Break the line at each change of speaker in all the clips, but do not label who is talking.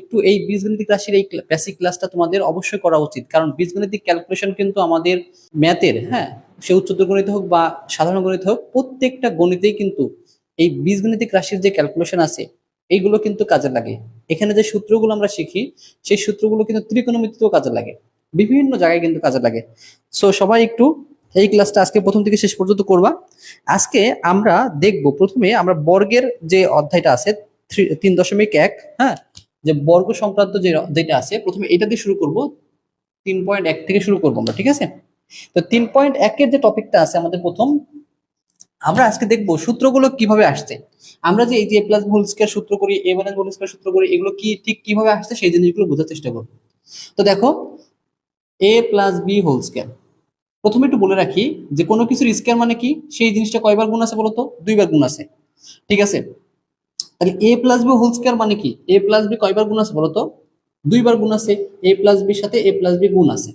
একটু এই বীজগণিতিক রাশির এই বেসিক ক্লাসটা তোমাদের অবশ্যই করা উচিত। কারণ বীজগণিতিক ক্যালকুলেশন কিন্তু আমাদের ম্যাথের হ্যাঁ সে উচ্চতর গণিত হোক বা সাধারণ গণিত হোক, প্রত্যেকটা গণিতেই কিন্তু এই বীজগণিতিক রাশির যে ক্যালকুলেশন আছে, এইগুলো কিন্তু কাজে লাগে। এখানে যে সূত্রগুলো আমরা শিখি, সেই সূত্রগুলো কিন্তু ত্রিকোণমিতিতেও কাজে লাগে। বিভিন্ন জায়গায় কিন্তু কাজে লাগে। সো সবাই একটু এই ক্লাসটা আজকে প্রথম থেকে শেষ পর্যন্ত করবা। আজকে আমরা দেখব, প্রথমে আমরা বর্গের যে অধ্যায়টা আছে তিন দশমিক এক হ্যাঁ যে বর্গ সংক্রান্ত যেটা আছে, প্রথমে এটা দিয়ে শুরু করব, তিন পয়েন্ট এক থেকে শুরু করব আমরা, ঠিক আছে? তো তিন পয়েন্ট একের যে টপিকটা আছে আমাদের প্রথম, আমরা আজকে দেখব সূত্রগুলো কীভাবে আসছে। আমরা যে এই যে প্লাস হোল স্কয়ার সূত্র করি এ মাইনাস হোল স্কয়ার সূত্র করি, এগুলো কি ঠিক কীভাবে আসছে সেই জিনিসগুলো বোঝার চেষ্টা করব। তো দেখো A plus B whole square প্রথমে একটু বলে রাখি যে কোনো কিছুর স্কয়ার মানে কি? সেই জিনিসটা কয়বার গুণ আছে বলতো দুইবার গুণ আছে। ঠিক আছে? তাহলে A plus B whole square মানে কি? এ প্লাস বি কয়বার গুণ আছে বলতো? দুইবার গুণ আছে। এ প্লাস বির সাথে এ প্লাস বি গুণ আছে।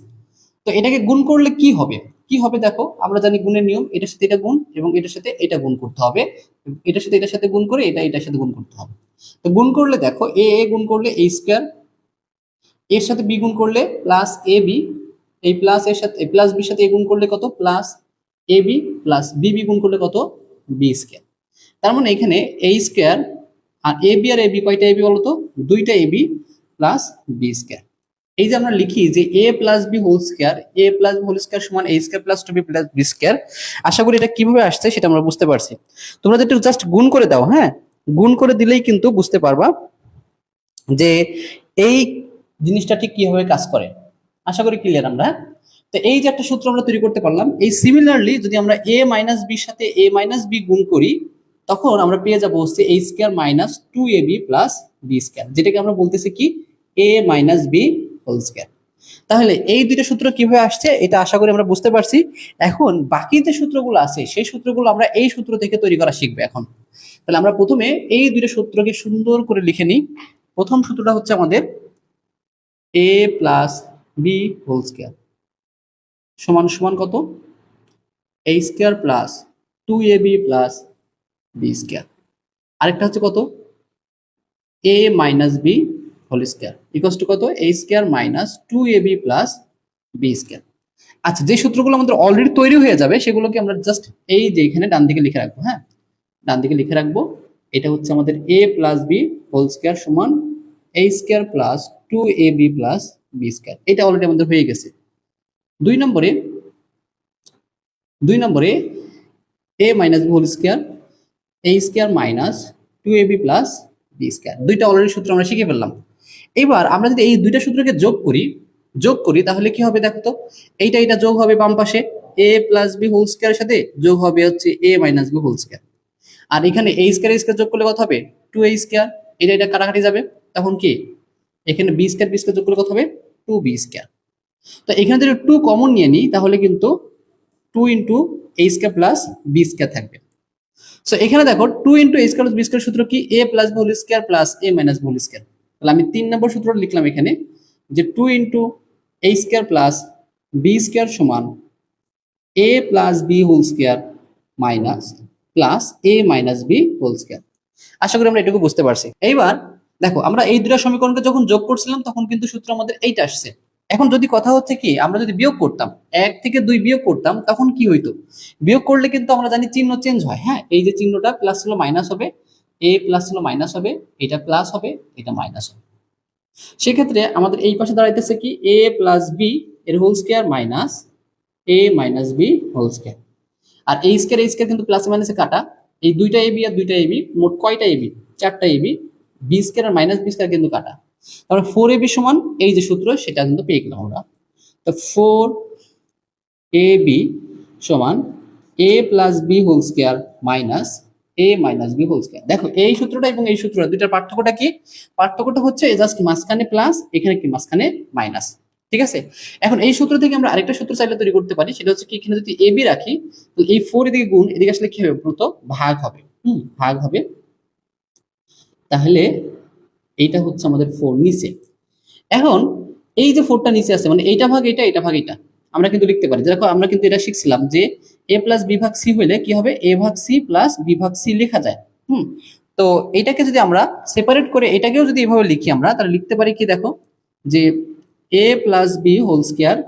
তো এটাকে গুণ করলে কি হবে? কি হবে দেখো, আমরা জানি গুণের নিয়ম, এটার সাথে এটা গুণ এবং এটার সাথে এটা গুণ করতে হবে। এটার সাথে এটার সাথে গুণ করে এটা এটার সাথে গুণ করতে হবে। তো গুণ করলে দেখো এ এ গুণ করলে এ স্কোয়ার এর সাথে বি গুণ করলে প্লাস এ বি এই প্লাস এর সাথে প্লাস বির সাথে এ গুণ করলে কত? Plus A B plus B B গুণ করলে কত? বি স্কয়ার তার মানে এখানে এ স্কয়ার আর এ বি আর এ বি কয়টা এ বি বলতো? দুইটা A B plus B square এই যে আমরা লিখি যে A plus B whole square A plus B whole square সমান A square plus two B plus B square আশা করি এটা কীভাবে আসছে সেটা আমরা বুঝতে পারছি। তোমরা যদি জাস্ট গুণ করে দাও হ্যাঁ? গুণ করে দিলেই কিন্তু বুঝতে পারবা যে এই জিনিসটা ঠিক কীভাবে কাজ করে। আশা করি ক্লিয়ার আমরা? তো এই যে একটা সূত্র আমরা তৈরি করতে পারলাম, এই সিমিলারলি যদি আমরা এ মাইনাস বির সাথে এ মাইনাস বি গুণ করি তখন আমরা পেয়ে যাব হচ্ছে A square minus two A B plus B square যেটাকে আমরা বলতেছি কি? A minus B whole square তাহলে এই দুইটা সূত্র কীভাবে আসছে? এটা আশা করি আমরা বুঝতে পারছি। এখন বাকি যে সূত্রগুলো আছে, সেই সূত্রগুলো আমরা এই সূত্র থেকে তৈরি করা শিখব এখন। তাহলে আমরা প্রথমে এই দুইটা সূত্রকে সুন্দর করে লিখে নিই। প্রথম সূত্রটা হচ্ছে আমাদের A plus B whole square সমান সমান কত? A square plus two A B plus B square আরেকটা হচ্ছে কত? A minus B whole square equals to কত? A square minus two A B plus B square আচ্ছা যে সূত্রগুলো আমাদের অলরেডি তৈরি হয়ে যাবে, সেগুলোকে আমরা জাস্ট এই যে এখানে ডান দিকে লিখে রাখব হ্যাঁ? ডান দিকে লিখে রাখব, এটা হচ্ছে আমাদের A plus B whole square সমান A square plus two A B plus B square এটা অলরেডি আমাদের হয়ে গেছে। দুই নম্বরে দুই নম্বরে A minus B whole square A square minus two A B plus B square দুইটা অলরেডি সূত্র আমরা শিখে ফেললাম। এবার আমরা যদি এই দুইটা সূত্রকে যোগ করি যোগ করি, তাহলে কি হবে দেখো তো এইটা এটা যোগ হবে বাম পাশে। এ প্লাস বি হোল স্কয়ারের সাথে যোগ হবে হচ্ছে A minus B whole square আর এখানে এ স্কয়ার স্কয়ার যোগ করলে কত হবে? টু এ স্কয়ার এটা এটা কাটাকাটি যাবে। তখন কি? এখানে বি স্কয়ার বি স্কয়ার যোগ করলে কত হবে? টু বি স্কয়ার তো এখানে যদি টু কমন নিয়ে নিই, তাহলে কিন্তু two into A square plus B square থাকবে। সো এখানে দেখো two into A square B square সূত্র কি? A plus whole square plus A minus whole square তাহলে আমি তিন নম্বর সূত্র লিখলাম এখানে, যে two into A square plus B square সমান A plus B whole square minus plus A minus B whole square আশা করি আমরা এটুকু বুঝতে পারছি। এইবার, দেখো, আমরা এই দুটা সমীকরণকে যখন যোগ করছিলাম, তখন কিন্তু সূত্র আমাদের এইটা আসছে। এখন যদি কথা হচ্ছে কি, আমরা যদি বিয়োগ করতাম, এক থেকে দুই বিয়োগ করতাম, তখন কি হইতো? বিয়োগ করলে কিন্তু আমরা জানি চিহ্ন চেঞ্জ হয় হ্যাঁ? এই যে চিহ্নটা প্লাস হলো মাইনাস হবে এ প্লাস হলো মাইনাস হবে, এটা প্লাস হবে, এটা মাইনাস হবে। সেক্ষেত্রে আমাদের এই পাশে দাঁড়াইতেছে কি এ প্লাস বি এর whole square minus A minus B whole square আর এই স্কয়ার এই স্কয়ার কিন্তু প্লাস মাইনাসে কাটা। এই দুইটা এবি আর দুইটা এবি মোট কয়টা এবি চারটা এবি বি স্কয়ার আর মাইনাস বি স্কয়ার কিন্তু কাটা। তাহলে ফোর এবি সমান এই যে সূত্র, সেটা কিন্তু পেয়ে গেলাম আমরা। তো ফোর এ বি সমান A plus B whole square minus A minus B whole square দেখো, এই সূত্রটা এবং এই সূত্রটা দুইটার পার্থক্যটা কি? পার্থক্যটা হচ্ছে জাস্ট মাঝখানে প্লাস এখানে কি মাঝখানে মাইনাস ঠিক আছে? এখন এই সূত্র থেকে আমরা আরেকটা সূত্র চাইলে তৈরি করতে পারি, সেটা হচ্ছে কি, এখানে যদি এ বি রাখি তো এই ফোর এদিকে গুণ, এদিকে আসলে কি হবে? ভাগ হবে। হুম, ভাগ হবে। তাহলে এইটা হচ্ছে আমাদের ফোর নিচে। এখন এই যে ফোরটা নিচে আছে মানে এইটা ভাগ এটা এটা ভাগ এটা আমরা কিন্তু লিখতে পারি। দেখো, আমরা কিন্তু এটা শিখছিলাম যে এ প্লাস বি ভাগ সি হইলে কি হবে? এ ভাগ সি প্লাস বি ভাগ সি লেখা যায়। হুম? তো এটাকে যদি আমরা সেপারেট করে এটাকেও যদি এভাবে লিখি আমরা, তাহলে লিখতে পারি কি দেখো? যে A plus B whole square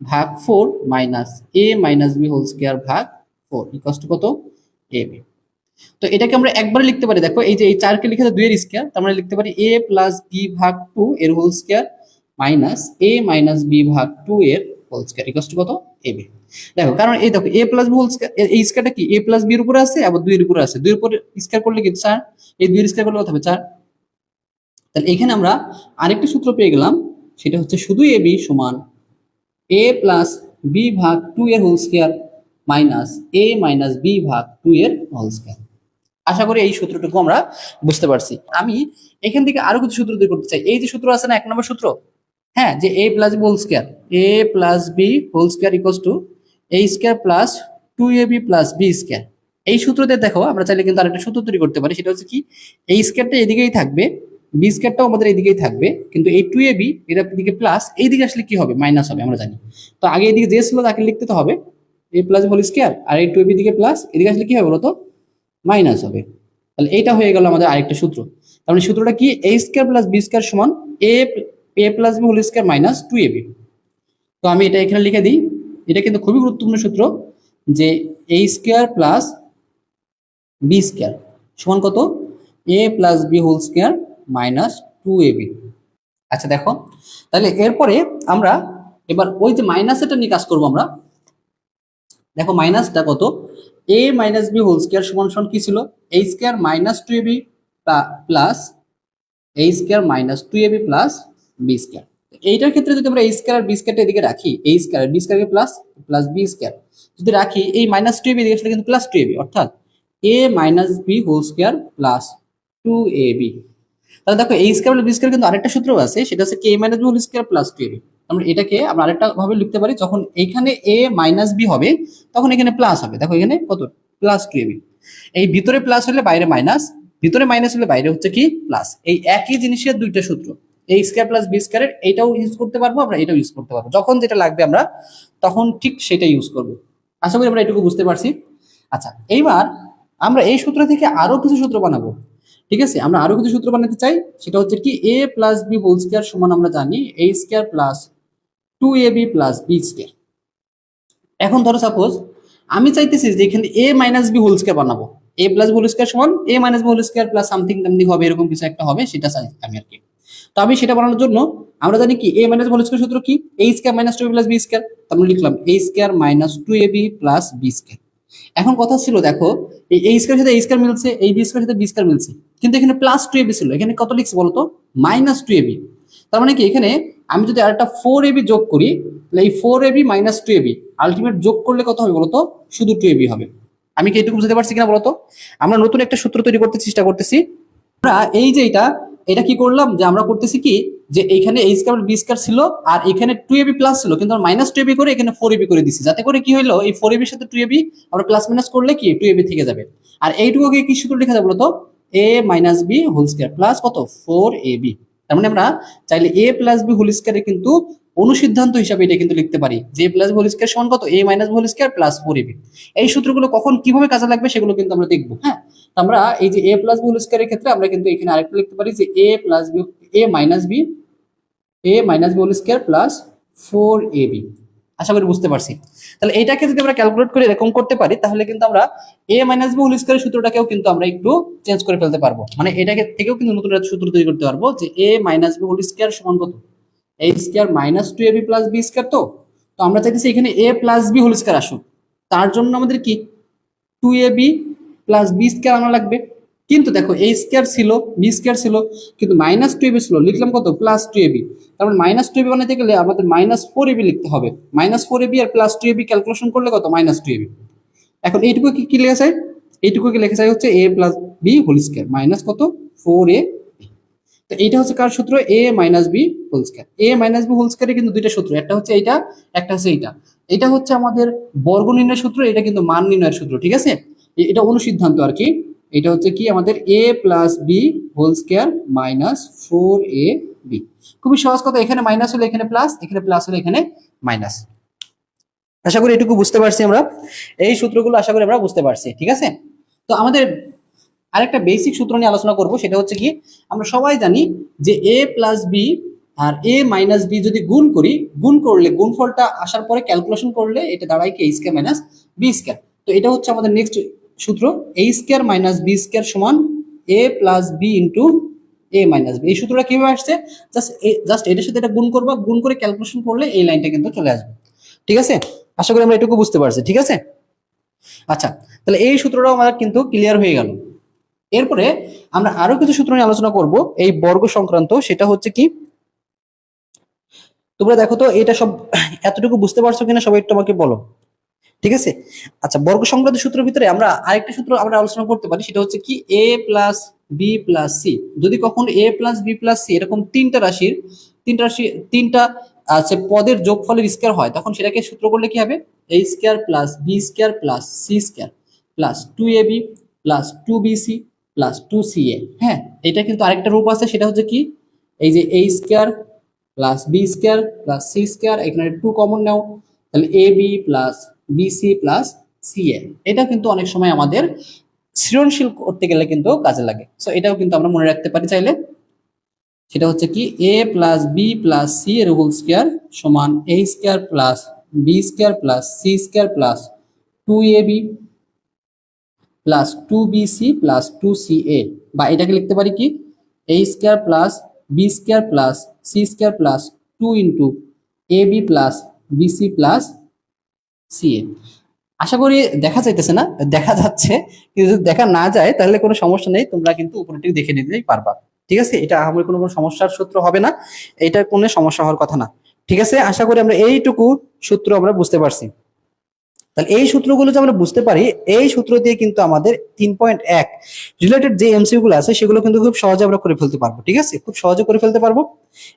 ভাগ four minus A minus B whole square ভাগ ফোর কত? এ বি তো এটাকে আমরা একবারে লিখতে পারি। দেখো, এই যে এই চারকে লিখে দুইয়ের স্কোয়ার তার মানে লিখতে পারি এ প্লাস বি ভাগ টু এর whole square minus A minus B ভাগ টু এর হোল স্কোয়ার ইকস টু কত? এ বি দেখো, কারণ এই দেখো A plus B whole square এই স্কোয়ারটা কি? এ প্লাস বির উপরে আছে, আবার দুইয়ের উপরে আছে। দুইয়ের উপরে স্কোয়ার করলে কি? চার। এই দুইয়ের স্কোয়ার করলে কত হবে? চার। তাহলে এখানে আমরা আরেকটা সূত্র পেয়ে গেলাম, সেটা হচ্ছে শুধু এ বি সমান এ প্লাস বি ভাগ টু এর whole square minus A minus B ভাগ টু এর হোল স্কোয়ার আশা করি এই সূত্রটুকু আমরা বুঝতে পারছি। আমি এখান থেকে আরও কিছু সূত্র তৈরি করতে চাই। এই যে সূত্র আছে না, এক নম্বর সূত্র? হ্যাঁ যে A plus B whole square A plus B whole square equals two A square plus two A B plus B square এই সূত্রতে দেখো, আমরা চাইলে কিন্তু আরেকটা সূত্র তৈরি করতে পারি। সেটা হচ্ছে কি, এই স্কোয়ারটা এদিকেই থাকবে বি স্কোয়ারটাও আমাদের এদিকেই থাকবে, কিন্তু এই টু এ বি এটা দিকে প্লাস এইদিকে আসলে কি হবে? মাইনাস হবে, আমরা জানি। তো আগে এদিকে যে ছিল তাকে লিখতে তো হবে এ প্লাস হোল স্কোয়ার আর এই টু এ বি দিকে প্লাস এদিকে আসলে কি হবে বলতো? মাইনাস হবে। তাহলে এইটা হয়ে গেল আমাদের আরেকটা সূত্র। তার মানে সূত্রটা কি? A square plus B square সমান A A plus B whole square minus two A B তো আমি এটা এখানে লিখে দিই। এটা কিন্তু খুবই গুরুত্বপূর্ণ সূত্র যে A square plus B square সমান কত? A plus B whole square minus two A B আচ্ছা দেখো। তাহলে এরপরে আমরা এবার ওই যে মাইনাসটা নিয়ে কাজ করব আমরা। দেখো মাইনাসটা কত? A minus B whole square সমান সমান কি ছিল? A square minus two A B plus A square minus two A B plus B square এইটার ক্ষেত্রে যদি আমরা এ স্কোয়ার আর বি স্কোয়ারটা এদিকে রাখি এ স্কোয়ার বি স্কোয়ারকে প্লাস প্লাস বি স্কোয়ার যদি রাখি, এই মাইনাস টু এ বি এদিকে আসলে কিন্তু প্লাস টু এ বি অর্থাৎ A minus B whole square plus two A B তাহলে দেখো এই স্কোয়ার বি স্কোয়ার কিন্তু আরেকটা সূত্র আছে, সেটা হচ্ছে কে minus B whole square plus two A B আমরা এটাকে আমরা আরেকটা ভাবে লিখতে পারি, যখন এখানে এ মাইনাস বি হবে, তখন এখানে প্লাস হবে। দেখো এখানে কত? প্লাস টু এবি এই ভিতরে প্লাস হলে বাইরে মাইনাস ভিতরে মাইনাস হলে বাইরে হচ্ছে কি? প্লাস এই একই জিনিসের দুইটা সূত্র। এই স্কোয়ার প্লাস বি স্কোয়ারের এটাও ইউজ করতে পারব, আমরা এটাও ইউজ করতে পারব। যখন যেটা লাগবে আমরা, তখন ঠিক সেটা ইউজ করব। আশা করি আমরা এটুকু বুঝতে পারছি। আচ্ছা এইবার আমরা এই সূত্র থেকে আরও কিছু সূত্র বানাবো। ঠিক আছে? আমরা আরও কিছু সূত্র বানাতে চাই। সেটা হচ্ছে কি A plus B whole square সমান আমরা জানি। A square plus two A B plus B square এখন ধরো সাপোজ আমি চাইতেছি যে এখানে A minus B whole square বানাবো। এ প্লাস হোল স্কোয়ার সমান A minus whole square plus something টামথিং হবে, এরকম কিছু একটা হবে, সেটা চাই আমি আর কি। তো আমি সেটা বানানোর জন্য আমরা জানি কি এ মাইনাস হোল স্কোয়ার সূত্র কি? A square minus two plus B square তারপরে লিখলাম A square minus two A B plus B square এখন কথা ছিল, দেখো, এই এ স্কোয়ার সাথে এ স্কোয়ার মিলছে, এই বি স্কোয়ার সাথে বি স্কোয়ার মিলছে। কিন্তু এখানে প্লাস টু এ বি ছিল, এখানে কত লিখছে বলতো? মাইনাস টু এ বি তার মানে কি, এখানে আমি যদি আরেকটা ফোর এবি যোগ করি, তাহলে এই four A B minus two A B ultimate যোগ করলে কত হবে বলতো? শুধু টু এবি হবে। আমি কি এটুকু বুঝতে পারছি কিনা বলতো? আমরা নতুন একটা সূত্র তৈরি করতে চেষ্টা করতেছি। আমরা এই যে এটা এটা কি করলাম যে আমরা করতেছি কি? যে এইখানে এই স্কোয়ার বি স্কোয়ার ছিল আর এখানে টু এবি প্লাস ছিল, কিন্তু মাইনাস টু এবি করে এখানে ফোর এবি করে দিছি। যাতে করে কি হলো এই ফোর এবির সাথে টু এবি আমরা প্লাস মাইনাস করলে কি? টু এবি থেকে যাবে। আর এইটুকুকে কি সূত্র লেখা যাবে বলতো? A minus B whole square plus কত? ফোর এ বি তার মানে আমরা চাইলে এ প্লাস বি হোল স্কোয়ারে কিন্তু অনুসিদ্ধান্ত হিসাবে এটা কিন্তু লিখতে পারি। যে প্লাস হোল স্কোয়ার সমান কত? A minus whole square plus four A B এই সূত্রগুলো কখন কীভাবে কাজে লাগবে সেগুলো কিন্তু আমরা দেখব হ্যাঁ? আমরা এই যে এ প্লাস হোল স্কোয়ারের ক্ষেত্রে আমরা কিন্তু এখানে আরেকটা লিখতে পারি যে A plus B A minus B A minus B whole square plus four A B আশা করি বুঝতে পারছি। তাহলে এটাকে যদি আমরা ক্যালকুলেট করে এরকম করতে পারি, তাহলে কিন্তু আমরা এ মাইনাস বি হোল স্কোয়ারের সূত্রটাকেও কিন্তু আমরা একটু চেঞ্জ করে ফেলতে পারব। মানে এটাকে থেকেও কিন্তু নতুন একটা সূত্র তৈরি করতে পারব যে A minus B whole square সমান কত? A square minus two A B plus B square তো? তো আমরা চাইতেছি এখানে A plus B whole square আসুক। তার জন্য আমাদের কি? Two A B plus B square আনা লাগবে। কিন্তু দেখো এই স্কোয়ার ছিল বি স্কোয়ার ছিল, কিন্তু মাইনাস টু এবি ছিল। লিখলাম কত? প্লাস টু এবি তারপর মাইনাস টু এবি বানাতে গেলে আমাদের মাইনাস ফোর এবি লিখতে হবে। Minus four AB R plus two A B calculation করলে কত? মাইনাস টু এবি এখন এইটুকু কি কি লেখা যায়? এইটুকু কি লেখা যায় হচ্ছে A plus B whole square minus কত? ফোর এ তো এইটা হচ্ছে কার সূত্র? A minus B whole square A minus B whole স্কোয়ারে কিন্তু দুইটা সূত্র। একটা হচ্ছে এইটা, একটা হচ্ছে এইটা। এটা হচ্ছে আমাদের বর্গ নির্ণয়ের সূত্র, এটা কিন্তু মান নির্ণয়ের সূত্র, ঠিক আছে? এটা অনুসিদ্ধান্ত আর কি। এটা হচ্ছে কি? আমাদের A plus B whole square minus four A B খুবই সহজ কথা, এখানে মাইনাস হলে এখানে প্লাস এখানে প্লাস হলে এখানে মাইনাস আশা করি এটুকু বুঝতে পারছি আমরা। এই সূত্রগুলো আশা করি আমরা বুঝতে পারছি, ঠিক আছে? তো আমাদের আরেকটা বেসিক সূত্র নিয়ে আলোচনা করব, সেটা হচ্ছে কি? আমরা সবাই জানি যে এ প্লাস বি আর এ মাইনাস বি যদি গুণ করি, গুণ করলে, গুণফলটা আসার পরে ক্যালকুলেশন করলে এটা দাঁড়ায় কি A square minus B square তো এটা হচ্ছে আমাদের নেক্সট সূত্র A square minus B square সমান A plus B into A minus B এই সূত্রটা কীভাবে আসছে? জাস্ট জাস্ট এটার সাথে এটা গুণ করবা, গুণ করে ক্যালকুলেশন করলে এই লাইনটা কিন্তু চলে আসবে। ঠিক আছে? আশা করি আমরা এটুকু বুঝতে পারছি, ঠিক আছে? আচ্ছা তাহলে এই সূত্রটাও আমাদের কিন্তু ক্লিয়ার হয়ে গেল। এরপরে আমরা আরও কিছু সূত্র নিয়ে আলোচনা করব। এই বর্গ সংক্রান্ত, সেটা হচ্ছে কি? তোমরা দেখো তো, এটা সব এতটুকু বুঝতে পারছ কিনা, সবাই একটু আমাকে বলো। ঠিক আছে? আচ্ছা বর্গ সংক্রান্ত সূত্রের ভিতরে আমরা আরেকটা সূত্র আমরা আলোচনা করতে পারি, সেটা হচ্ছে কি A plus B plus C যদি কখনো A plus B plus C এরকম তিনটা রাশির, তিনটা রাশি, তিনটা আছে পদের যোগফলের স্কয়ার হয়, তখন সেটাকে সূত্র করলে কি হবে? A square plus B square plus C square plus two A B plus two B C plus two C A হ্যাঁ এটা কিন্তু আরেকটা রূপ আছে, সেটা হচ্ছে কি? এই যে A square plus B square plus C square এখানে টু কমন নাও। তাহলে A B plus B C plus C A এটা কিন্তু অনেক সময় আমাদের সৃজনশীল করতে গেলে কিন্তু কাজে লাগে। সো এটাও কিন্তু আমরা মনে রাখতে পারি চাইলে। সেটা হচ্ছে কি A plus B plus C এর হোল স্কয়ার সমান A square plus B square plus C square plus two A B plus two B C plus two C A বা এটাকে লিখতে পারি কি A square plus B square plus C square plus two into A B plus B C plus C A আশা করি দেখা যাইতেছে না, দেখা যাচ্ছে। কিন্তু যদি দেখা না যায়, তাহলে কোনো সমস্যা নেই, তোমরা কিন্তু উপরেটি দেখে নিতেই পারবা। ঠিক আছে? এটা আমার কোনো কোনো সমস্যার সূত্র হবে না। এটা কোনো সমস্যা হওয়ার কথা না। ঠিক আছে? আশা করি আমরা এইটুকু সূত্র আমরা বুঝতে পারছি। তাহলে এই সূত্রগুলো যে আমরা বুঝতে পারি, এই সূত্র দিয়ে কিন্তু আমাদের তিন পয়েন্ট এক রিলেটেড যে এমসিউ গুলো আছে, সেগুলো কিন্তু খুব সহজে আমরা করে ফেলতে পারব। ঠিক আছে? খুব সহজে করে ফেলতে পারব।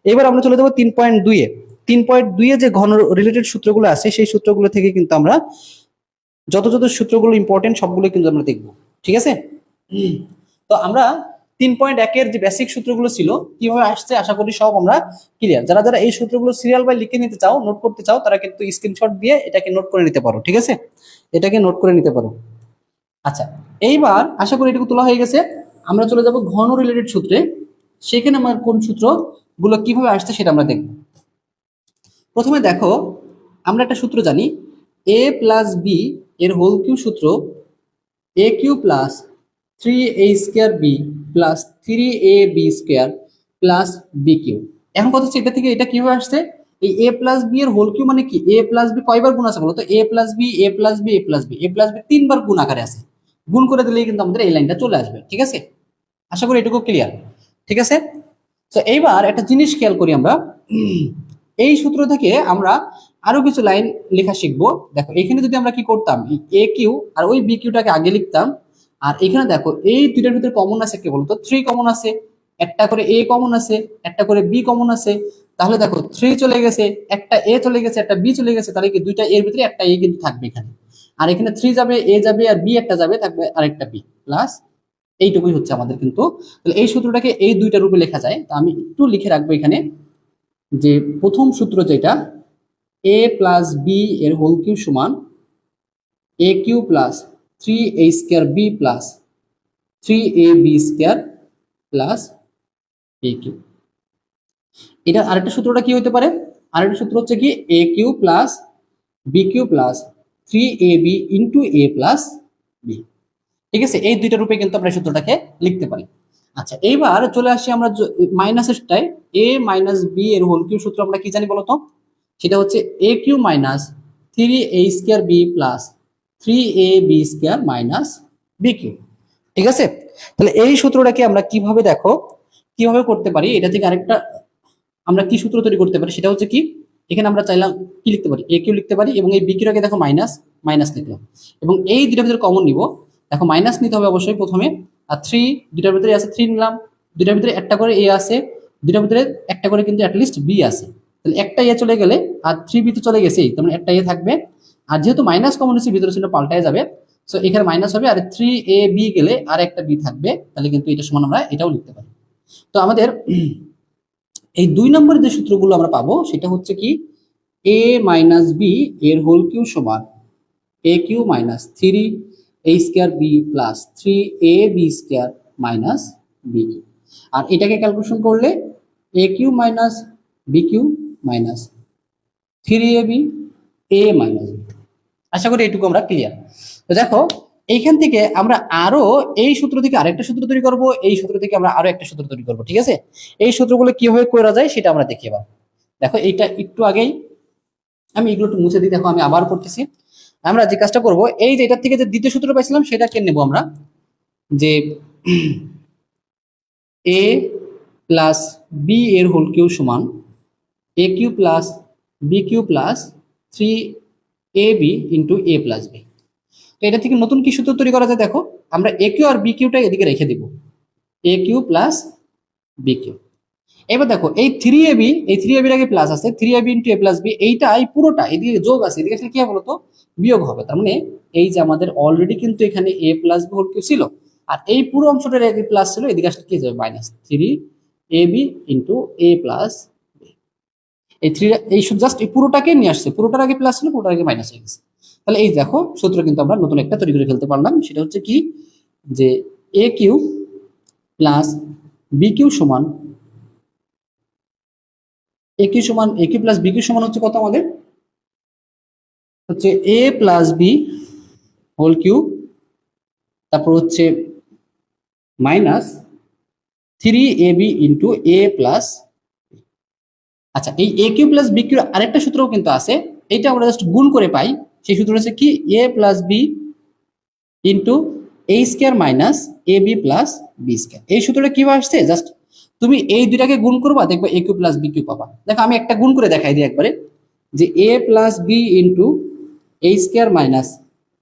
এবার আমরা চলে যাব তিন পয়েন্ট দুইয়ে তিন পয়েন্ট দুইয়ে যে ঘন রিলেটেড সূত্রগুলো আছে সেই সূত্রগুলো থেকে কিন্তু আমরা যত যত সূত্রগুলো ইম্পর্টেন্ট সবগুলো কিন্তু আমরা দেখব। ঠিক আছে? তো আমরা তিন পয়েন্ট একের যে বেসিক সূত্রগুলো ছিল কীভাবে আসছে আশা করি সব আমরা ক্লিয়ার যারা যারা এই সূত্রগুলো সিরিয়াল বাই লিখে নিতে চাও নোট করতে চাও তারা কিন্তু স্ক্রিনশট দিয়ে এটাকে নোট করে নিতে পারো। ঠিক আছে? এটাকে নোট করে নিতে পারো। আচ্ছা এইবার আশা করি এটুকু তোলা হয়ে গেছে। আমরা চলে যাব ঘন রিলেটেড সূত্রে। সেখানে আমার কোন সূত্রগুলো কীভাবে আসছে সেটা আমরা দেখব। প্রথমে দেখো, আমরা একটা সূত্র জানি এ প্লাস বি এর হোল কিউ সূত্র A cube plus three A square B plus three A B square plus B cube এখন কথা হচ্ছে, এটা থেকে এটা কীভাবে আসছে? এই এ প্লাস বি এর হোল কিউ মানে কি? এ প্লাস বি কয়বার গুণ আছে বলো তো A plus B A plus B A plus B A plus B তিনবার গুণ আকারে আছে। গুণ করে দিলেই কিন্তু আমাদের এই লাইনটা চলে আসবে, ঠিক আছে? আশা করি এটুকু ক্লিয়ার ঠিক আছে? তো এইবার একটা জিনিস খেয়াল করি আমরা। এই সূত্র থেকে আমরা আরও কিছু লাইন লেখা শিখব। দেখো, এখানে যদি আমরা কি করতাম এ কিউ আর ওই বি কিউটাকে আগে লিখতাম, আর এখানে দেখো, এই দুইটার ভিতরে কমন আছে কি বলতো? থ্রি কমন আছে, একটা করে এ কমন আছে, একটা করে বি কমন আছে। তাহলে দেখো থ্রি চলে গেছে, একটা এ চলে গেছে, একটা বি চলে গেছে, তাহলে কি দুইটা এর ভিতরে একটা এ কিন্তু থাকবে এখানে। আর এখানে থ্রি যাবে এ যাবে, আর বি একটা যাবে, থাকবে আরেকটা বি প্লাস এইটুকুই হচ্ছে আমাদের কিন্তু। তাহলে এই সূত্রটাকে এই দুইটা রূপে লেখা যায়। তা আমি একটু লিখে রাখব এখানে। যে প্রথম সূত্র যেটা এ প্লাস বি এর হোল কিউ সমান A cube plus three A square B plus three A B square plus A cube এটা আরেকটা সূত্রটা কি হতে পারে? আরেকটা সূত্র হচ্ছে কি A cube plus B cube plus three A B into A plus B ঠিক আছে? এই দুইটা রূপে কিন্তু আমরা সূত্রটাকে লিখতে পারি। আচ্ছা এইবার চলে আসি আমরা মাইনাসেরটাই এ মাইনাস বি এর হোল কিউ সূত্র আমরা কি জানি বলতো? সেটা হচ্ছে A cube minus three A square B plus three A B square minus B cube ঠিক আছে? তাহলে এই সূত্রটাকে আমরা কীভাবে দেখো? কীভাবে করতে পারি? এটা থেকে আরেকটা আমরা কি সূত্র তৈরি করতে পারি? সেটা হচ্ছে কি? এখানে আমরা চাইলাম কি লিখতে পারি? এ কিউ লিখতে পারি এবং এই বি কিউটাকে দেখো মাইনাস মাইনাস লিখলাম। এবং এই দুটার ভিতরে কমন নিব। দেখো মাইনাস নিতে হবে অবশ্যই প্রথমে। আর থ্রি দুটার ভিতরে আছে থ্রি নিলাম। দুটার ভিতরে একটা করে এ আছে দুটার ভিতরে একটা করে কিন্তু অ্যাটলিস্ট বি আছে। তাহলে একটা এ চলে গেলে আর থ্রি বি তো চলে গেছেই, তার মানে একটা এ থাকবে। আর যেহেতু মাইনাস কমন হচ্ছে ভিতরে ছিল পাল্টায় যাবে সো এখানে মাইনাস হবে, আর থ্রি এ বি গেলে আর একটা বি থাকবে, তাহলে কিন্তু এটা সমান আমরা এটাও লিখতে পারি। তো আমাদের এই দুই নম্বরের যে সূত্রগুলো আমরা পাবো, সেটা হচ্ছে কি এ মাইনাস বি এর হোল কিউ সমান A cube minus three A square B plus three A B square minus B আর এটাকে ক্যালকুলেশন করলে A cube minus B cube minus three A B A minus আশা করি এইটুকু আমরা ক্লিয়ার তো দেখো, এইখান থেকে আমরা আরও এই সূত্র থেকে আরেকটা সূত্র তৈরি করব, এই সূত্র থেকে আমরা আরও একটা সূত্র তৈরি করব, ঠিক আছে? এই সূত্রগুলো কীভাবে করা যায় সেটা আমরা দেখি এবার দেখো, এইটা একটু আগেই আমি এগুলো একটু মুছে দিই, দেখো আমি আবার করতেছি আমরা যে কাজটা করব, এই যে এটার থেকে যে দ্বিতীয় সূত্র পাইছিলাম সেটাকে নেব আমরা? যে এ প্লাস বি এর হোল কিউ সমান A cube plus B cube plus three A B into A plus B তো এটা থেকে নতুন কি সূত্র তৈরি করা যায় দেখো, আমরা এ কিউ আর বি কিউটা এদিকে রেখে দিব। A cube plus B cube. এবার দেখো, এই থ্রি এ বি এই থ্রি এ বির আগে প্লাস আছে? Three A B into A plus B এইটাই পুরোটা, এদিকে যোগ আছে, এদিকে আসলে কি বলতো? বিয়োগ হবে। তার মানে এই যে আমাদের অলরেডি কিন্তু এখানে A plus B whole cube ছিল, আর এই পুরো অংশটার আগে প্লাস ছিল, এদিকে আসলে কি যাবে? Minus three A B into A plus এই থ্রি এই জাস্ট এই পুরোটাকে নিয়ে আসছে। পুরোটার আগে প্লাস ছিল পুরোটার আগে মাইনাস হয়ে গেছে। তাহলে এই দেখো, সূত্র কিন্তু আমরা নতুন একটা তৈরি করে ফেলতে পারলাম। সেটা হচ্ছে কি? যে A cube plus B cube সমান এ কিউ সমান A cube plus B cube সমান হচ্ছে কত আমাদের? হচ্ছে A plus B whole cube তারপর হচ্ছে minus three A B into A plus আচ্ছা এই A cube plus B cube আরেকটা সূত্রও কিন্তু আছে। এটা আমরা জাস্ট গুণ করে পাই। সেই সূত্র হচ্ছে কি? A plus B into A square minus A B plus B square এই সূত্রটা কীভাবে আসছে? জাস্ট তুমি এই দুইটাকে গুণ করবা, দেখবে A cube plus B cube পাবা। দেখো, আমি একটা গুণ করে দেখাই দিই একবারে। যে A plus B into A square minus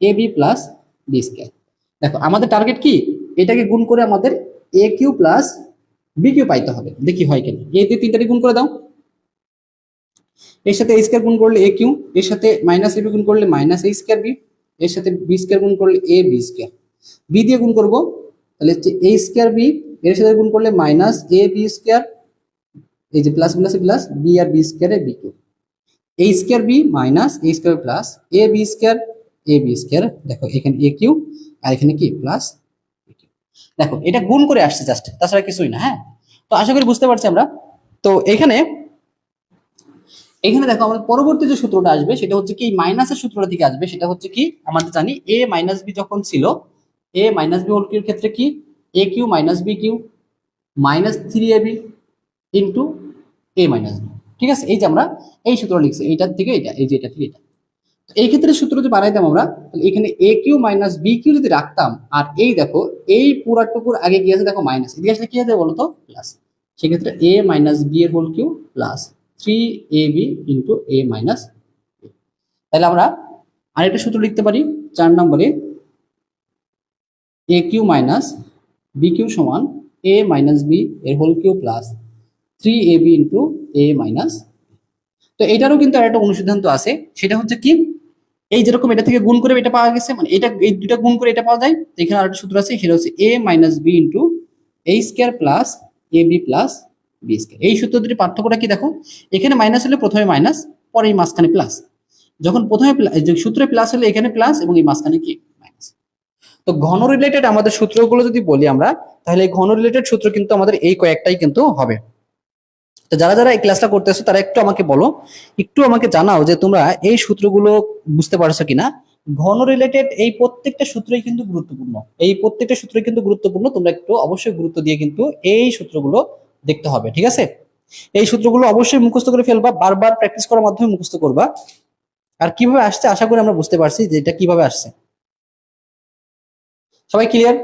A B plus B square দেখো, আমাদের টার্গেট কি? এটাকে গুণ করে আমাদের A cube plus B cube পাইতে হবে। দেখি হয় কেন। এ দিয়ে তিনটাকে গুণ করে দাও। এর সাথে এ স্কোয়ার গুণ করলে এ কিউ এর সাথে মাইনাস এ বি গুণ করলে মাইনাস এ স্কোয়ার বি এর সাথে বি স্কোয়ার গুণ করলে এ বি স্কোয়ার বি দিয়ে গুণ করব, তাহলে হচ্ছে এ স্কোয়ার বি এর সাথে গুণ করলে মাইনাস এ বি স্কোয়ার এই যে প্লাস প্লাস প্লাস বি আর বি স্কোয়ারে B cube A square B minus A square plus A B square A B square দেখো এখানে এ কিউ আর এখানে কি? প্লাস দেখো, এটা গুণ করে আসছে জাস্ট তাছাড়া কিছুই না হ্যাঁ? তো আশা করি বুঝতে পারছি আমরা। তো এখানে এখানে দেখো আমাদের পরবর্তী যে সূত্রটা আসবে, সেটা হচ্ছে কি মাইনাসের সূত্রটা থেকে আসবে, সেটা হচ্ছে কি, আমাদের জানি এ মাইনাস বি যখন ছিল এ মাইনাস বি হোল কিউর ক্ষেত্রে কি? A cube minus B cube minus three A B into A minus B ঠিক আছে? এই যে আমরা এই সূত্র লিখছি, এইটার থেকে এটা, এই যে এটা থেকে এটা। তো এই ক্ষেত্রে সূত্র যদি বানাইতাম আমরা, তাহলে এখানে A cube minus B cube যদি রাখতাম, আর এই দেখো, এই পুরাটুকুর আগে আছে? দেখো মাইনাস এদিকে আসলে কি আছে বলতো? প্লাস সেক্ষেত্রে এ মাইনাস বি এর whole cube plus three A B into A minus তাহলে আমরা আরেকটা সূত্র লিখতে পারি, চার নম্বরে A cube minus B cube সমান এ মাইনাস বি এর whole cube plus three A B into A minus তো এটারও কিন্তু আরেকটা অনুসিদ্ধান্ত আছে, সেটা হচ্ছে কি, এই যেরকম এটা থেকে গুণ করে এটা পাওয়া গেছে মানে এটা, এই দুটা গুণ করে এটা পাওয়া যায় এখানে আরেকটা সূত্র আছে, সেটা হচ্ছে A minus B into A square plus A B plus B square এই সূত্র দুটির পার্থক্যটা কি দেখো, এখানে মাইনাস হলে প্রথমে মাইনাস পরে এই মাঝখানে প্লাস যখন প্রথমে সূত্রে প্লাস হলে এখানে প্লাস এবং এই মাঝখানে কি? মাইনাস তো ঘন রিলেটেড আমাদের সূত্রগুলো যদি বলি আমরা, তাহলে এই ঘন রিলেটেড সূত্র কিন্তু আমাদের এই কয়েকটাই কিন্তু হবে। তো যারা যারা এই ক্লাসটা করতেছো, তারা একটু আমাকে বলো, একটু আমাকে জানাও যে তোমরা এই সূত্রগুলো বুঝতে পারছ কিনা। ঘন রিলেটেড এই প্রত্যেকটা সূত্রই কিন্তু গুরুত্বপূর্ণ। এই প্রত্যেকটা সূত্রই কিন্তু গুরুত্বপূর্ণ, তোমরা একটু অবশ্যই গুরুত্ব দিয়ে কিন্তু এই সূত্রগুলো দেখতে হবে, ঠিক আছে? এই সূত্রগুলো অবশ্যই মুখস্থ করে ফেলবা, বারবার প্র্যাকটিস করার মাধ্যমে মুখস্থ করবা। আর কীভাবে আসছে, আশা করি আমরা বুঝতে পারছি যে এটা কীভাবে আসছে। সবাই ক্লিয়ার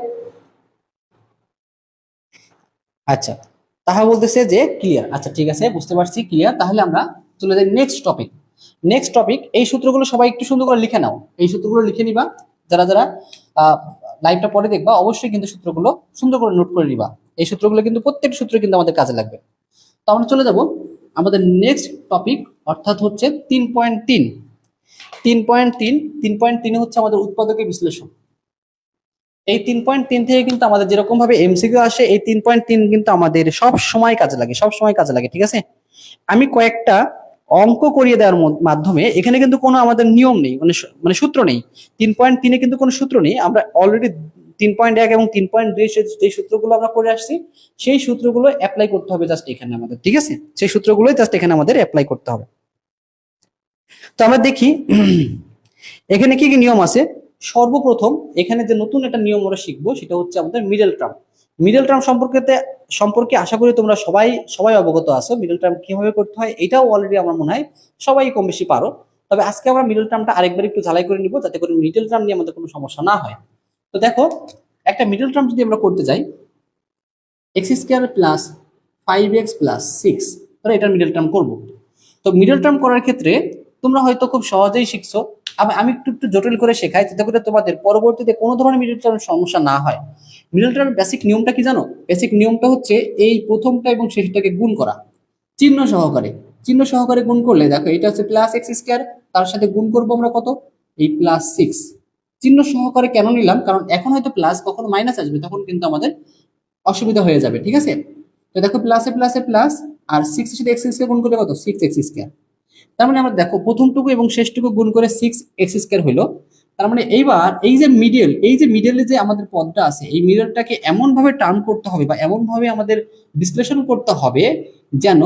আচ্ছা। তাহা বলতেছে যে ক্লিয়ার আচ্ছা ঠিক আছে, বুঝতে পারছি ক্লিয়ার তাহলে আমরা চলে যাই নেক্সট টপিক নেক্সট টপিক এই সূত্রগুলো সবাই একটু সুন্দর করে লিখে নাও। এই সূত্রগুলো লিখে নিবা। যারা যারা লাইভটা পরে দেখবা, অবশ্যই কিন্তু সূত্রগুলো সুন্দর করে নোট করে নিবা। এই সূত্রগুলো কিন্তু প্রত্যেকটি সূত্র কিন্তু আমাদের কাজে লাগবে। তো আমরা চলে যাব আমাদের নেক্সট টপিক অর্থাৎ হচ্ছে তিন পয়েন্ট তিন। তিন পয়েন্ট তিন তিন পয়েন্ট তিনে হচ্ছে আমাদের উৎপাদকের বিশ্লেষণ। এই তিন পয়েন্ট তিন থেকে কিন্তু আমাদের যেরকম ভাবে এমসিকিউ আসে, এই তিন পয়েন্ট তিন কিন্তু আমাদের সব সময় কাজে লাগে, সব সময় কাজে লাগে, ঠিক আছে? আমি কয়েকটা অঙ্ক করিয়ে দেওয়ার মাধ্যমে এখানে কিন্তু কোনো আমাদের নিয়ম নেই মানে মানে সূত্র নেই। তিন পয়েন্ট তিনে কিন্তু কোনো সূত্র নেই, আমরা অলরেডি তিন পয়েন্ট এক এবং তিন পয়েন্ট দুই যে সূত্রগুলো আমরা করে আসছি, সেই সূত্রগুলো অ্যাপ্লাই করতে হবে জাস্ট এখানে আমাদের, ঠিক আছে? সেই সূত্রগুলোই জাস্ট এখানে আমাদের অ্যাপ্লাই করতে হবে। তো আমরা দেখি, এখানে কি কি নিয়ম আছে? সর্বপ্রথম এখানে যে নতুন একটা নিয়ম আমরা শিখব, সেটা হচ্ছে আমাদের মিডল টার্ম মিডল টার্ম সম্পর্কে সম্পর্কে আশা করি তোমরা সবাই সবাই অবগত আছো। মিডল টার্ম কীভাবে করতে হয়, এটাও অলরেডি আমার মনে হয় সবাই কম বেশি পারো। তবে আজকে আমরা মিডল টার্মটা আরেকবার একটু ঝালাই করে নিব, যাতে করে মিডল টার্ম নিয়ে আমাদের কোনো সমস্যা না হয়। তো দেখো, একটা মিডল টার্ম যদি আমরা করতে যাই X square plus five X plus six ধরো এটার মিডল টার্ম করব। তো মিডল টার্ম করার ক্ষেত্রে তোমরা হয়তো খুব সহজেই শিখছো। আমি একটু একটু জটিল করে শেখাই, যাতে করে তোমাদের পরবর্তীতে কোনো ধরনের মিডল টার্ম সমস্যা না হয়। মিডল টার্মের বেসিক নিয়মটা কি জানো? বেসিক নিয়মটা হচ্ছে এই প্রথমটা এবং শেষটাকে গুণ করা। চিহ্ন সহকারে। চিহ্ন সহকারে গুণ করলে দেখো, এটা হচ্ছে প্লাস এক্স স্কোয়ার তার সাথে গুণ করব আমরা কত? এই প্লাস সিক্স চিহ্ন সহকারে কেন নিলাম? কারণ এখন হয়তো প্লাস কখনো মাইনাস আসবে, তখন কিন্তু আমাদের অসুবিধা হয়ে যাবে, ঠিক আছে? তো দেখো প্লাসে প্লাসে প্লাস আর সিক্স সাথে এক্স স্কোয়ার গুণ করলে কত? সিক্স এক্স স্কোয়ার তার মানে আমরা দেখো প্রথমটুকু এবং শেষটুকু গুণ করে সিক্স এক্স স্কোয়ার হলো তার মানে এইবার এই যে মিডিল এই যে মিডলে যে আমাদের পদটা আছে, এই মিডলটাকে এমন ভাবে টার্ন করতে হবে বা এমন ভাবে আমাদের বিশ্লেষণ করতে হবে যেন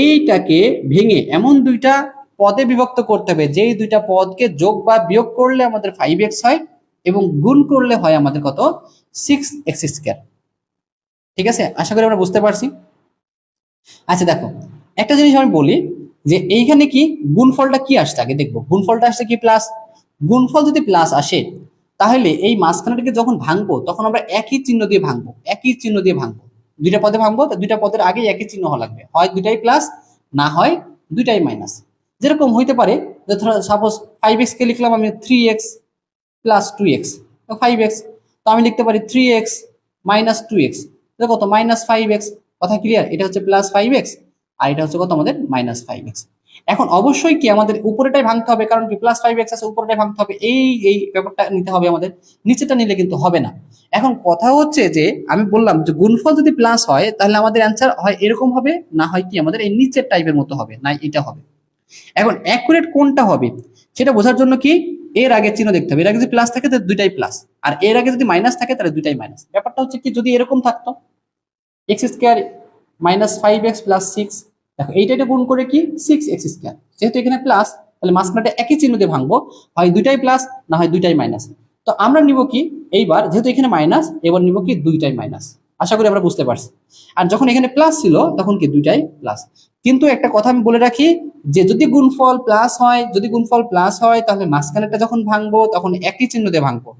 এইটাকে ভেঙে এমন দুইটা পদে বিভক্ত করতে হবে, যেই দুইটা পদকে যোগ বা বিয়োগ করলে আমাদের ফাইভ এক্স হয় এবং গুণ করলে হয় আমাদের কত? সিক্স এক্স স্কোয়ার ঠিক আছে? আশা করি আমরা বুঝতে পারছি। আচ্ছা দেখো, একটা জিনিস আমি বলি যে এইখানে কি গুণফলটা কি আসছে? আগে দেখব। গুণফলটা আসছে কি প্লাস গুণফল যদি প্লাস আসে, তাহলে এই মাঝখানেটাকে যখন ভাঙবো, তখন আমরা একই চিহ্ন দিয়ে ভাঙবো, একই চিহ্ন দিয়ে ভাঙবো। দুইটা পদে ভাঙবো দুইটা পদের আগে একই চিহ্ন হওয়া লাগবে। হয় দুইটাই প্লাস না হয় দুইটাই মাইনাস যেরকম হইতে পারে, যে সাপোজ ফাইভ এক্স কে লিখলাম আমি three X plus two X five X তো আমি লিখতে পারি three X minus two X কত মাইনাস ফাইভ এক্স কথা ক্লিয়ার এটা হচ্ছে প্লাস ফাইভ এক্স আর এটা হচ্ছে কত আমাদের মাইনাস ফাইভ এক্স এখন অবশ্যই কি আমাদের উপরেটাই ভাঙতে হবে? কারণ কি প্লাস ফাইভ এক্স আছে উপরেটাই ভাঙতে হবে। এই এই ব্যাপারটা নিতে হবে আমাদের। নিচেটা নিলে কিন্তু হবে না। এখন কথা হচ্ছে যে, আমি বললাম যে গুণফল যদি প্লাস হয়, তাহলে আমাদের অ্যান্সার হয় এরকম হবে, না হয় কি আমাদের এই নিচের টাইপের মতো হবে, না এটা হবে। এখন অ্যাকুরেট কোনটা হবে? সেটা বোঝার জন্য কি? এর আগে চিহ্ন দেখতে হবে। এর আগে যদি প্লাস থাকে, তাহলে দুইটাই প্লাস আর এর আগে যদি মাইনাস থাকে, তাহলে দুইটাই মাইনাস ব্যাপারটা হচ্ছে কি, যদি এরকম থাকতো X square minus five X plus six দেখো, এইটা এটা গুণ করে কি? সিক্স এক্স স্কোয়ার যেহেতু এখানে প্লাস তাহলে মাঝখানটা একই চিহ্ন দিয়ে ভাঙবো। হয় দুইটাই প্লাস না হয় দুইটাই মাইনাস তো আমরা নিব কি? এইবার, যেহেতু এখানে মাইনাস এবার নিব কি? দুইটাই মাইনাস আশা করি আমরা বুঝতে পারছি। আর যখন এখানে প্লাস ছিল, তখন কি? দুইটাই প্লাস কিন্তু একটা কথা আমি বলে রাখি, যে যদি গুণফল প্লাস হয়, যদি গুণফল প্লাস হয়, তাহলে মাঝখানেরটা যখন ভাঙবো, তখন একই চিহ্ন দিয়ে ভাঙবো।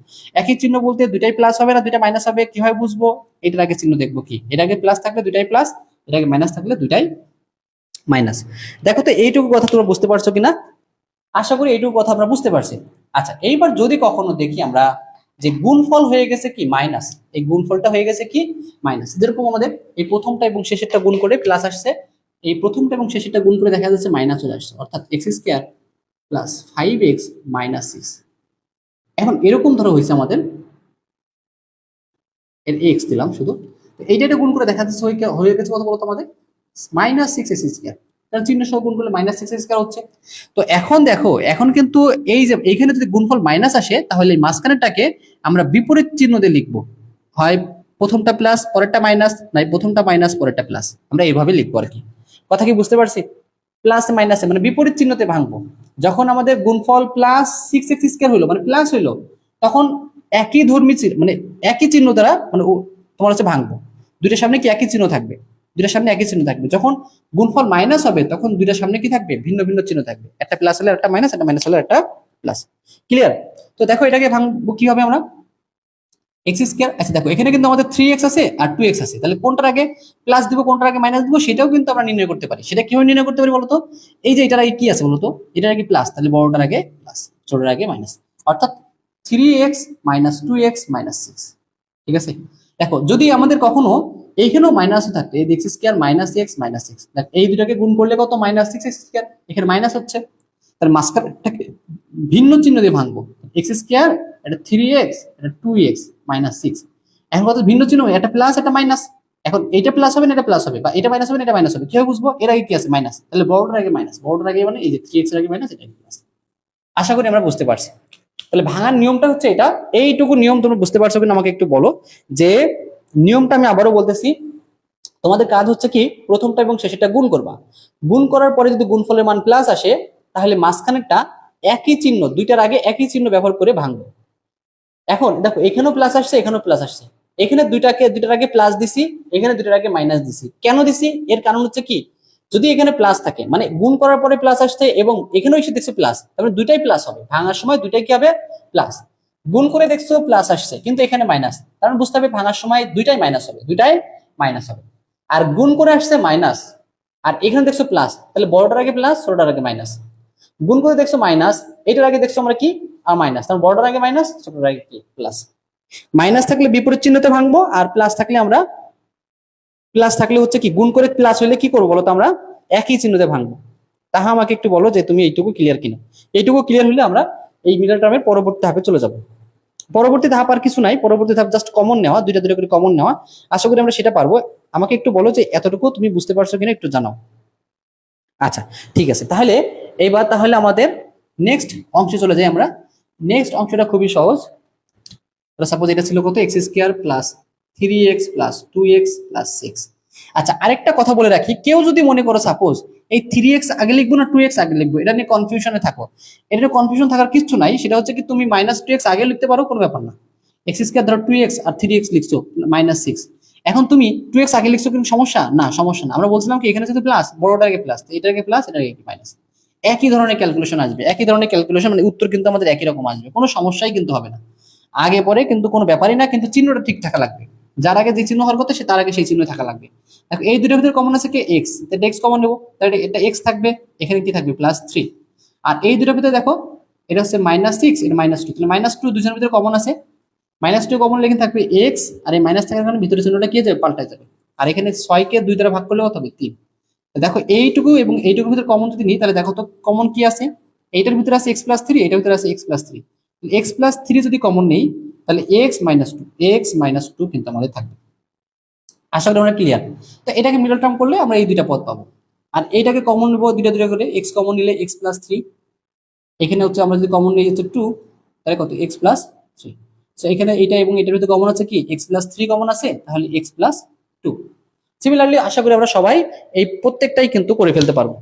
একই চিহ্ন বলতে দুইটাই প্লাস হবে না দুইটা মাইনাস হবে, কীভাবে বুঝব? এটার আগে চিহ্ন দেখব কি? এর আগে প্লাস থাকলে দুইটাই প্লাস এর আগে মাইনাস থাকলে দুইটাই মাইনাস। দেখো তো এইটুকু কথা তোমরা বুঝতে পারছ কিনা? আশা করি এইটুকু কথা আমরা বুঝতে পারছি। আচ্ছা এইবার যদি কখনো দেখি আমরা যে গুণফল হয়ে গেছে কি? মাইনাস। এই গুণফলটা হয়ে গেছে কি? মাইনাস। যেরকম আমাদের এই প্রথমটা এবং শেষেরটা গুণ করে প্লাস আসছে, এই প্রথমটা এবং শেষেরটা গুণ করে দেখা যাচ্ছে মাইনাস চলে আসছে। অর্থাৎ X square plus five X minus six এখন এরকম ধরো হয়েছে আমাদের। এর এক্স দিলাম শুধু। এইটা গুণ করে দেখা যাচ্ছে হয়ে গেছে কত বলতো আমাদের? মাইনাস সিক্স এক্স স্কোয়ার তার চিহ্ন সহ গুণ করলে মাইনাস সিক্স স্কোয়ার হচ্ছে। তো এখন দেখো, এখন কিন্তু এই যে, এইখানে যদি গুণফল মাইনাস আসে, তাহলে এই মাঝখানেরটাকে আমরা বিপরীত চিহ্ন দিয়ে লিখব। হয় প্রথমটা প্লাস পরেরটা মাইনাস নাই, প্রথমটা মাইনাস পরেরটা প্লাস আমরা এইভাবে লিখব আর কি। কথা কি বুঝতে পারছি? প্লাস মাইনাসে মানে বিপরীত চিহ্নতে ভাঙবো। যখন আমাদের গুণফল প্লাস সিক্স এক্স স্কোয়ার হলো মানে প্লাস হইল তখন একই ধর্মী মানে একই চিহ্ন দ্বারা মানে তোমার হচ্ছে ভাঙবো। দুইটার সামনে কি একই চিহ্ন থাকবে? দুইটার সামনে একই চিহ্ন থাকবে। যখন গুণফল মাইনাস হবে, তখন দুইটার সামনে কি থাকবে? ভিন্ন ভিন্ন চিহ্ন থাকবে। একটা প্লাস হলে একটা মাইনাস একটা মাইনাস হলে একটা প্লাস ক্লিয়ার তো দেখো এটাকে ভাঙবো কি হবে আমরা? এক্স স্কোয়ার আচ্ছা দেখো, এখানে কিন্তু আমাদের থ্রি এক্স আছে আর টু এক্স আছে। তাহলে কোনটার আগে প্লাস দিব, কোনটার আগে মাইনাস দিব, সেটাও কিন্তু আমরা নির্ণয় করতে পারি। সেটা কীভাবে নির্ণয় করতে পারি বলতো? এই যে এটার আগে কি আছে বলতো? এটার আগে প্লাস তাহলে বড়টার আগে প্লাস ছোটটার আগে মাইনাস অর্থাৎ three X minus two X minus six ঠিক আছে? দেখো, যদি আমাদের কখনো এইখানেও মাইনাস থাকতো, এই X square minus X minus six দেখ, এই দুটাকে গুণ করলে কত? মাইনাস সিক্স এক্স স্কোয়ার এখানে মাইনাস হচ্ছে। তাহলে মাঝখানটাকে ভিন্ন চিহ্ন দিয়ে ভাঙবো। এক্স স্কোয়ার এটা থ্রি এক্স এটা টু এক্স মাইনাস সিক্স এখন কত? ভিন্ন চিহ্ন একটা প্লাস একটা মাইনাস এখন এটা প্লাস হবে না, এটা প্লাস হবে? বা এটা মাইনাস হবে না, এটা মাইনাস হবে? কীভাবে বুঝব? এর আগে কি আছে? মাইনাস তাহলে বড়টার আগে মাইনাস বড়টার আগে মানে এই যে থ্রি এক্স আগে মাইনাস এটা প্লাস আশা করি আমরা বুঝতে পারছি। তাহলে ভাঙার নিয়মটা হচ্ছে এটা। এইটুকু নিয়ম তোমরা বুঝতে পারছ কিনা আমাকে একটু বলো। যে নিয়মটা আমি আবারও বলতেছি, তোমাদের কাজ হচ্ছে কি, প্রথমটা এবং শেষেরটা গুণ করবা। গুণ করার পরে যদি গুণফলের মান প্লাস আসে, তাহলে মাঝখানেরটা একই চিহ্ন, দুইটার আগে একই চিহ্ন ব্যবহার করে ভাঙবো। এখন দেখো, এখানেও প্লাস আসছে, এখানেও প্লাস আসছে। এখানে দুইটাকে, দুইটার আগে প্লাস দিছি, এখানে দুইটার আগে মাইনাস দিছি। কেন দিছি? এর কারণ হচ্ছে কি, যদি এখানে প্লাস থাকে মানে গুণ করার পরে প্লাস আসছে এবং এখানেও এসে দেখছে প্লাস তারপরে দুইটাই প্লাস হবে। ভাঙার সময় দুইটাই কি হবে? প্লাস গুণ করে দেখছ প্লাস আসছে। কিন্তু এখানে মাইনাস কারণ বুঝতে হবে ভাঙার সময় দুইটাই মাইনাস হবে, দুইটাই মাইনাস হবে। আর গুণ করে আসছে মাইনাস আর এখানে দেখছ প্লাস তাহলে বড়টার আগে প্লাস ছোটটার আগে মাইনাস গুণ করে দেখছ মাইনাস এটার আগে দেখছ আমরা কি? আর মাইনাস তাহলে বড়টার আগে মাইনাস ছোটটার আগে কি? প্লাস মাইনাস থাকলে বিপরীত চিহ্নতে ভাঙবো, আর প্লাস থাকলে আমরা প্লাস থাকলে হচ্ছে কি, গুণ করে প্লাস হলে কি করব বলো তো আমরা? একই চিহ্নতে ভাঙবো। তাহা আমাকে একটু বলো যে তুমি এইটুকু ক্লিয়ার কিনা। এইটুকু ক্লিয়ার হলে আমরা এই মিডল টার্মের পরবর্তী ধাপে চলে যাব। পরবর্তী ধাপ আর কিছু নাই, পরবর্তী ধাপ জাস্ট কমন নেওয়া, দুইটা দুইটা করে কমন নেওয়া। আশা করি আমরা সেটা পারব। আমাকে একটু বলো যে এতটুকু তুমি বুঝতে পারছ কিনা একটু জানাও। আচ্ছা ঠিক আছে। তাহলে এইবার তাহলে আমাদের নেক্সট অংশে চলে যাই আমরা। নেক্সট অংশটা খুবই সহজ। সাপোজ এটা ছিল কত? X square plus three X plus two X plus six আচ্ছা আরেকটা কথা বলে রাখি। কেউ যদি মনে করো সাপোজ এই থ্রি এক্স আগে লিখব না টু এক্স আগে লিখব, এটা নিয়ে কনফিউশনে থাকো। এটা নিয়ে কনফিউশন থাকার কিছু নাই, সেটা হচ্ছে কি তুমি মাইনাস টু এক্স আগে লিখতে পারো, কোনো ব্যাপার না। এক্স স্কোয়ার ধরো টু এক্স আর থ্রি এক্স লিখছো মাইনাস সিক্স এখন তুমি টু এক্স আগে লিখছো কিন্তু সমস্যা? না সমস্যা না। আমরা বলছিলাম কি, এখানে যেহেতু প্লাস বড়টার আগে প্লাস আগে প্লাস আগে মাইনাস একই ধরনের ক্যালকুলেশন আসবে। একই ধরনের ক্যালকুলেশন মানে উত্তর কিন্তু আমাদের একই রকম আসবে। কোনো সমস্যাই কিন্তু হবে না। আগে পরে কিন্তু কোনো ব্যাপারই না, কিন্তু চিহ্নটা ঠিক থাকা লাগবে। যার আগে যে চিহ্ন হওয়ার কথা, সে তার আগে সেই চিহ্ন থাকা লাগবে। দেখো, এই দুটোর ভিতরে কমন আছে কি? এক্স তাহলে এক্স কমন নেব। তাহলে এটা এক্স থাকবে। এখানে কি থাকবে? প্লাস থ্রি আর এই দুটোর ভিতরে দেখো, এটা হচ্ছে মাইনাস সিক্স এটা মাইনাস টু তাহলে মাইনাস টু দুজনের ভিতরে কমন আছে। মাইনাস টু কমন লেগে থাকবে এক্স আর এই মাইনাস থাকার কারণে ভিতরে চিহ্নটা কি যাবে? পাল্টা যাবে। আর এখানে ছয়কে দুই দ্বারা ভাগ করলে কত হবে? তিন। দেখো, এইটুকু এবং এইটুকুর ভিতরে কমন যদি নিই, তাহলে দেখো তো কমন কি আছে? এইটার ভিতরে আছে এক্স প্লাস থ্রি এটার ভিতরে আছে X plus three X plus three যদি কমন নেই তাহলে X minus two X minus two কিন্তু আমাদের থাকবে। আশা করি আমরা ক্লিয়ার তো এটাকে মিডল টার্ম করলে আমরা এই দুইটা পদ পাবো। আর এইটাকে কমন নেব দুইটা দুইটা করে এক্স কমন নিলে এক্স প্লাস থ্রি এখানে হচ্ছে আমরা যদি কমন নিই হচ্ছে টু তাহলে কত? এক্স প্লাস থ্রি সো এখানে এটা এবং এটার ভিতরে কমন আছে কি? এক্স প্লাস থ্রি কমন আছে, তাহলে এক্স প্লাস টু সিমিলারলি আশা করি আমরা সবাই এই প্রত্যেকটাই কিন্তু করে ফেলতে পারব।